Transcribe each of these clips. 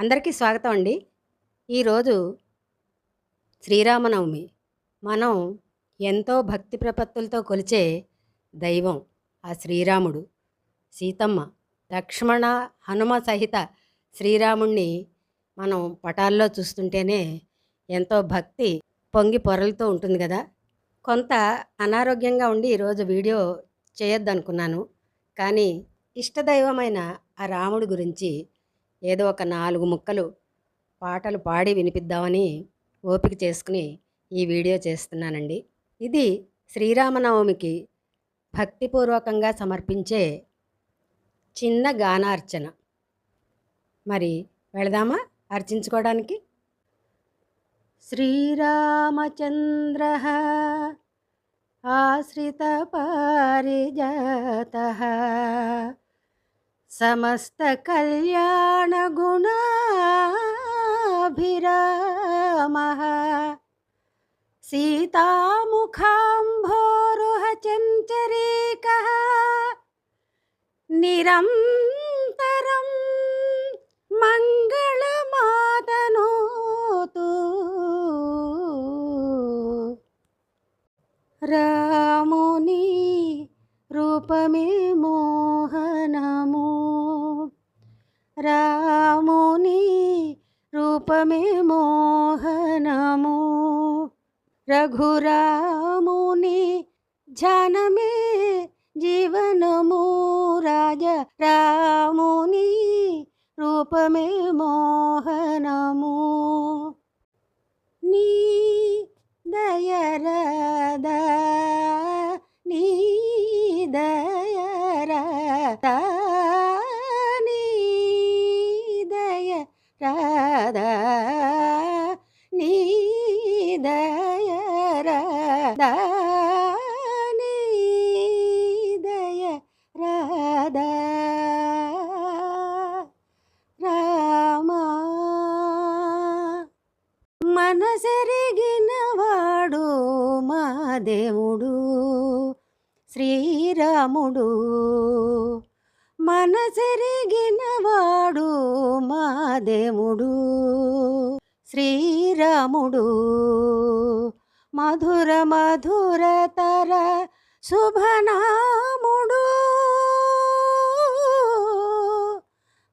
అందరికీ స్వాగతం అండి. ఈరోజు శ్రీరామనవమి. మనం ఎంతో భక్తి ప్రపత్తులతో కొలిచే దైవం ఆ శ్రీరాముడు. సీతమ్మ లక్ష్మణ హనుమ సహిత శ్రీరాముణ్ణి మనం పటాల్లో చూస్తుంటేనే ఎంతో భక్తి పొంగి పొరలతో ఉంటుంది కదా. కొంత అనారోగ్యంగా ఉండి ఈరోజు వీడియో చేయొద్దనుకున్నాను. కానీ ఇష్టదైవమైన ఆ రాముడి గురించి ఏదో ఒక నాలుగు ముక్కలు పాటలు పాడి వినిపిద్దామని ఓపిక చేసుకుని ఈ వీడియో చేస్తున్నానండి. ఇది శ్రీరామనవమికి భక్తిపూర్వకంగా సమర్పించే చిన్న గానార్చన. మరి వెళదామా అర్చించుకోవడానికి శ్రీరామచంద్ర ఆశ్రిత పారిజా సమస్త కళ్యాణ గుణాభిరామ. సీతాముఖాంభోరుహ చంచరీక. నిరంతరం మంగళమాతనోతు రాముని రూపమే రాముని రూపమే మోహనము రఘురాముని ధ్యానమే జీవనము రాజ రాముని రూపమే మోహనము నీ దయరద దేవుడు శ్రీరాముడు. మనసెరిగినవాడు మా దేవుడు శ్రీరాముడు. మధుర మధురతర శుభనాముడు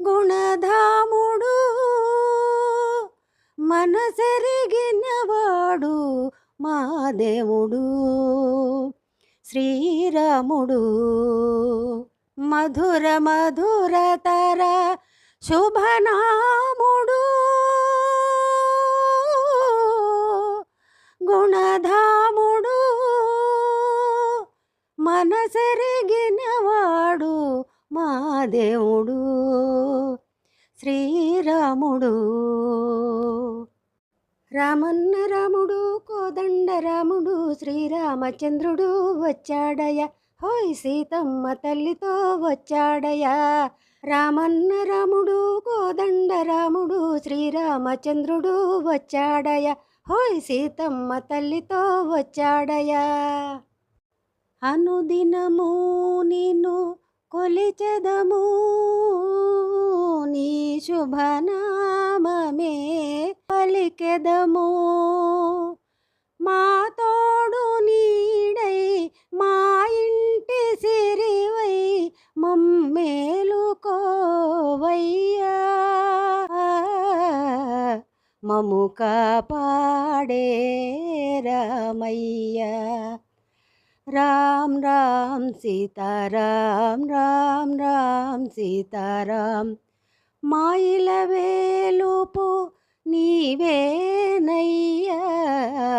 గుణధాముడు. మనసెరిగినవాడు మహాదేవుడు శ్రీరాముడు మధుర మధురతర శుభనాముడు గుణధాముడు మనసెరిగినవాడు మా దేవుడు శ్రీరాముడు. రామన్న రాముడు కోదండ రాముడు శ్రీరామచంద్రుడు వచ్చాడయ హోయ్ సీతమ్మ తల్లితో వచ్చాడయ రామన్న రాముడు కోదండ రాముడు శ్రీరామచంద్రుడు వచ్చాడయ హోయ్ సీతమ్మ తల్లితో వచ్చాడయ అనుదినము నిన్ను కొలిచెదము నీ శుభనామమే పలికెదము. మా తోడు నీడై మా ఇంటి సిరివై మమ్మేలుకోవయ్యా. మము కాపాడే రామయ్యా. రామ్ రామ్ సీతారాం రామ్ రామ్ సీతారాం. మాయిల వేలుపు నీవేనయ్యా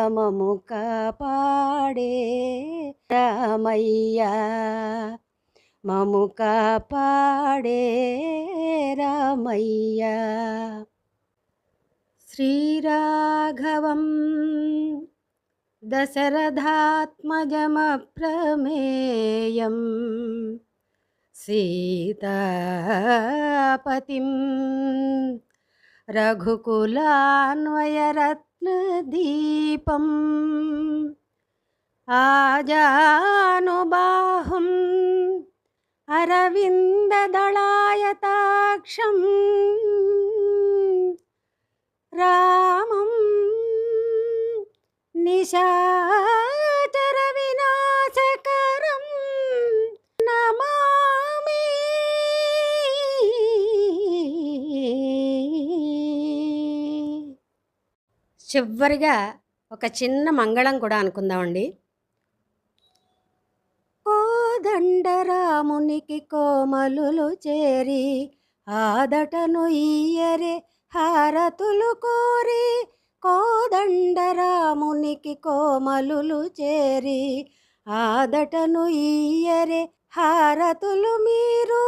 మము కాపాడే రామయ్యా. మము కాపాడే రామయ్యా. శ్రీరాఘవం దశరథాత్మజమప్రమేయం रघुकुलान्वयरत्नदीपम् आजानुबाहुम् अरविन्ददलायताक्षम् रामं निशा చివరిగా ఒక చిన్న మంగళం కూడా అనుకుందామండి. కోదండరామునికి కోమలులు చేరి ఆదటను ఈయరే హారతులు కోరి కోదండరామునికి కోమలులు చేరి ఆదటను ఈయరే హారతులు మీరు.